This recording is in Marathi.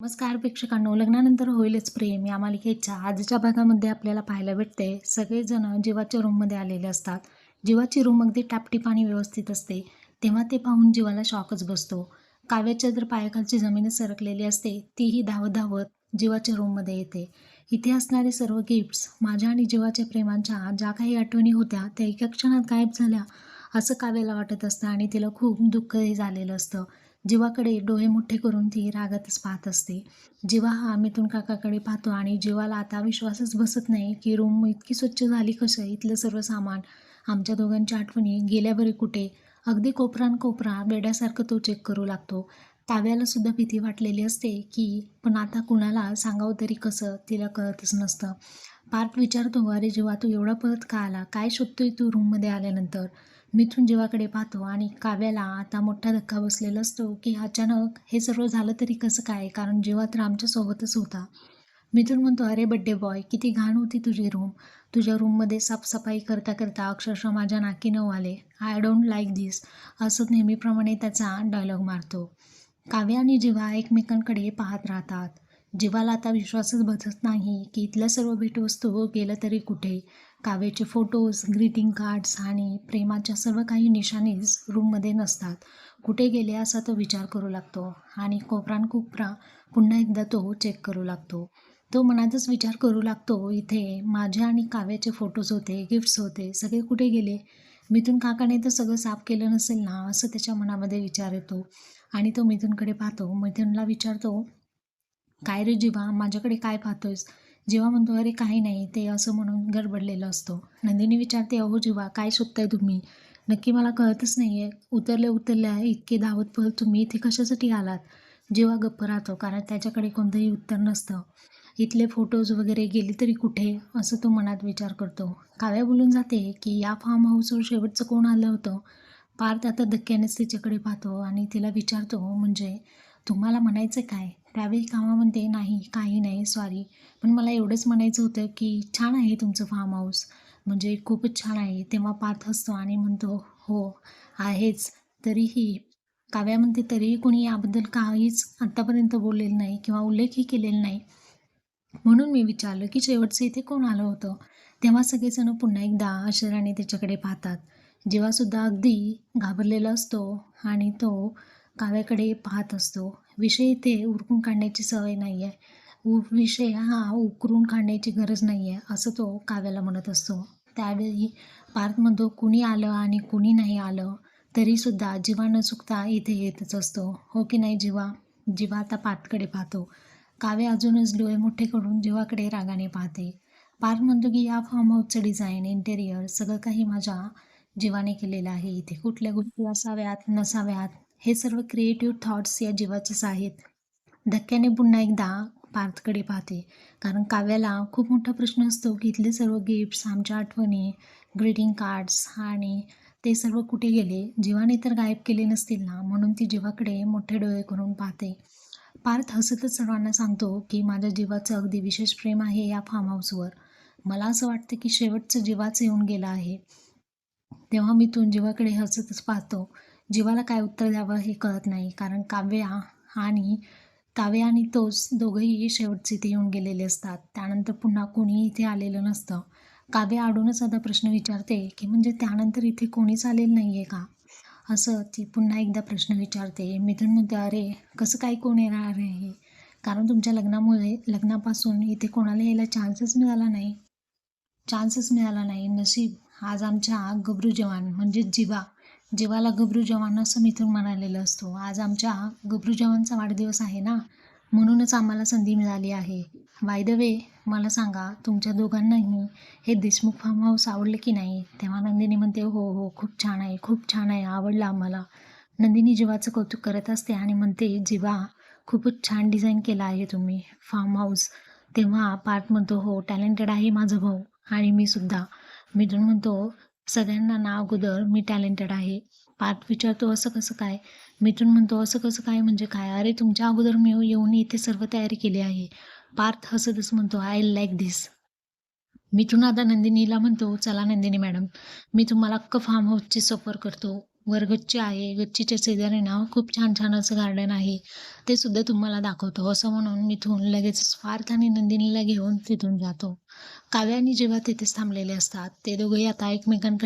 नमस्कार प्रेक्षकांनो लग्नानंतर होईलच प्रेम. या मालिकेच्या आजच्या भागामध्ये आपल्याला पाहायला भेटते सगळेजण जीवाच्या रूममध्ये आलेले असतात. जीवाची रूम अगदी टापटीप आणि व्यवस्थित असते. तेव्हा ते पाहून जीवाला शॉकच बसतो. काव्याच्या जर पायाखालची जमीन सरकलेली असते तीही धावत धावत जीवाच्या रूममध्ये येते. इथे असणारे सर्व गिफ्ट्स माझ्या आणि जीवाच्या प्रेमांच्या ज्या काही आठवणी होत्या त्या एका क्षणात गायब झाल्या असं काव्याला वाटत असतं आणि तिला खूप दुःखही झालेलं असतं. जीवाकडे डोळे मोठे करून ती रागातच पाहत असते. जीवा हा मिथून काकाकडे पाहतो आणि जीवाला आता विश्वासच बसत नाही की रूम इतकी स्वच्छ झाली कसं इथलं सर्व सामान आमच्या दोघांच्या आठवणी गेल्या बरे कुठे अगदी कोपरान कोपरा वेड्यासारखं तो चेक करू लागतो. ताव्याला सुद्धा भीती वाटलेली असते की पण आता कुणाला सांगावं तरी कसं तिला कळतच नसतं. पार्थ विचारतो अरे जेव्हा तू एवढा परत का आला? काय शोधतोय तू रूममध्ये आल्यानंतर? मिथून जीवाकडे पाहतो आणि काव्याला आता मोठा धक्का बसलेला असतो की अचानक हे सर्व झालं तरी कसं काय? कारण जेव्हा तर आमच्यासोबतच होता. मिथून म्हणतो अरे बड्डे बॉय किती घाण होती तुझी रूम तुझ्या रूममध्ये साफसफाई करता करता अक्षरशः माझ्या नाकी नऊ आले. आय डोंट लाईक दिस असं नेहमीप्रमाणे त्याचा डायलॉग मारतो. काव्य आणि जीवा एकमेकांकडे पाहत राहतात. जीवाला आता विश्वासच बसत नाही की इथल्या सर्व भेटवस्तू गेलं तरी कुठे? काव्याचे फोटोज ग्रीटिंग कार्ड्स आणि प्रेमाच्या सर्व काही निशाणीज रूममध्ये नसतात. कुठे गेले असा तो विचार करू लागतो आणि कोपरान कोपरा पुन्हा एकदा तो चेक करू लागतो. तो मनातच विचार करू लागतो इथे माझे आणि काव्याचे फोटोज होते गिफ्ट्स होते सगळे कुठे गेले? मिथून काकाने तर सगळं साफ केलं नसेल ना? असं त्याच्या मनामध्ये विचार येतो. आणि तो मिथूनकडे पाहतो. मिथूनला विचारतो काय रे जेव्हा माझ्याकडे काय पाहतोयस? जेव्हा म्हणतो अरे काही नाही ते असं म्हणून गडबडलेलं असतो. नंदिनी विचारते अहो जेव्हा काय शोधताय तुम्ही? नक्की मला कळतच नाही आहे उतरल्या उतरल्या इतके धावत पळ तुम्ही इथे कशासाठी आलात? जेव्हा गप्प राहतो कारण त्याच्याकडे कोणतंही उत्तर नसतं. इथले फोटोज वगैरे गेले तरी कुठे? असं तो मनात विचार करतो. काव्या बोलून जाते की या फार्म हाऊसवर शेवटचं कोण आलं होतं? पार्थ आता धक्क्यानेच तिच्याकडे पाहतो आणि तिला विचारतो म्हणजे तुम्हाला म्हणायचं काय? त्यावेळी कामा म्हणते नाही काही नाही सॉरी पण मला एवढंच म्हणायचं होतं की छान आहे तुमचं फार्म हाऊस म्हणजे खूपच छान आहे. तेव्हा पार्थ असतो आणि म्हणतो हो आहेच. तरीही काव्या म्हणते तरीही कोणी याबद्दल काहीच आत्तापर्यंत बोललेलं नाही किंवा उल्लेखही केलेला नाही. म्हणून मी विचारलं की शेवटचं इथे कोण आलं होतं? तेव्हा सगळेजण पुन्हा एकदा आश्चर्याने त्याच्याकडे पाहतात. जेव्हासुद्धा अगदी घाबरलेला असतो आणि तो काव्याकडे पाहत असतो. विषय इथे उरकून काढण्याची सवय नाही आहे उ विषय हा उकरून काढण्याची गरज नाही आहे असं तो काव्याला म्हणत असतो. त्यावेळी पार्थ म्हणतो कुणी आलं आणि कुणी नाही आलं तरीसुद्धा जीवा न चुकता इथे येतच असतो. हो की नाही जीवा? जीवा आता पार्थकडे पाहतो. काव्य अजूनच डोळे मोठे करून जीवाकडे रागाने पाहते. पार्थ म्हणतो की या फार्म हाऊसचं डिझाईन इंटेरियर सगळं काही माझ्या जीवाने केलेलं आहे. इथे कुठल्या गोष्टी असाव्यात नसाव्यात हे सर्व क्रिएटिव्ह थॉट्स या जीवाचेच आहेत. धक्क्याने पुन्हा एकदा पार्थकडे पाहते. कारण काव्याला खूप मोठा प्रश्न असतो की इथले सर्व गिफ्ट्स आमच्या आठवणी ग्रीटिंग कार्ड्स आणि ते सर्व कुठे गेले? जीवाने तर गायब केले नसतील ना म्हणून ती जीवाकडे मोठे डोळे करून पाहते. पार्थ हसतच सर्वांना सांगतो की माझ्या जीवाचं अगदी विशेष प्रेम आहे या फार्म हाऊसवर मला असं वाटतं की शेवटचं जीवाचं येऊन गेलं आहे. तेव्हा मी तू जीवाकडे हसतच पाहतो. जीवाला काय उत्तर द्यावं हे कळत नाही. कारण काव्या आणि काव्या आणि तोच दोघंही शेवटचे इथे येऊन गेलेले असतात. त्यानंतर पुन्हा कोणीही इथे आलेलं नसतं. काव्य आडूनच आता प्रश्न विचारते की म्हणजे त्यानंतर इथे कोणीच आलेलं नाही आहे का? असं ती पुन्हा एकदा प्रश्न विचारते. मिथून म्हणतो अरे कसं काय कोण येणार आहे? कारण तुमच्या लग्नामुळे लग्नापासून इथे कोणाला यायला चान्सच मिळाला नाही. चान्सच मिळाला नाही. नशीब आज आमच्या गबरू जवान म्हणजेच जीवा जीवाला गबरू जवान असं मिथून म्हणालेलं असतो. आज आमच्या गबरू जवानचा वाढदिवस आहे ना? म्हणूनच आम्हाला संधी मिळाली आहे. बाय द वे मला सांगा तुमच्या दोघांनाही हे देशमुख फार्म हाऊस आवडलं की नाही? तेव्हा नंदिनी म्हणते हो हो खूप छान आहे खूप छान आहे आवडलं आम्हाला. नंदिनी जीवाचं कौतुक करत असते आणि म्हणते जीवा खूपच छान डिझाईन केलं आहे तुम्ही फार्म हाऊस तेव्हा पार्थ म्हणतो हो टॅलेंटेड आहे माझं भाऊ आणि मी सुद्धा. मिथून म्हणतो सगळ्यांना ना अगोदर मी टॅलेंटेड आहे. पार्थ विचारतो असं कसं काय? मिथून म्हणतो असं कसं काय? म्हणजे काय? अरे तुमच्या अगोदर मी येऊन इथे सर्व तयारी केली आहे. पार्थ हसतच म्हणतो आय लाईक दिस मिथून आता नंदिनीला म्हणतो चला नंदिनी मॅडम मी तुम्हाला अख्खं फार्म हाऊसची सफर करतो. वर गच्ची आहे. गच्चीच्या शेजारी ना खूप छान छान असं गार्डन आहे. ते सुद्धा तुम्हाला दाखवतो. असं म्हणून मिथून लगेच पार्थ आणि नंदिनीला घेऊन तिथून जातो. काव्या आणि जेव्हा तिथेच थांबलेले असतात ते दोघंही आता एकमेकांकडे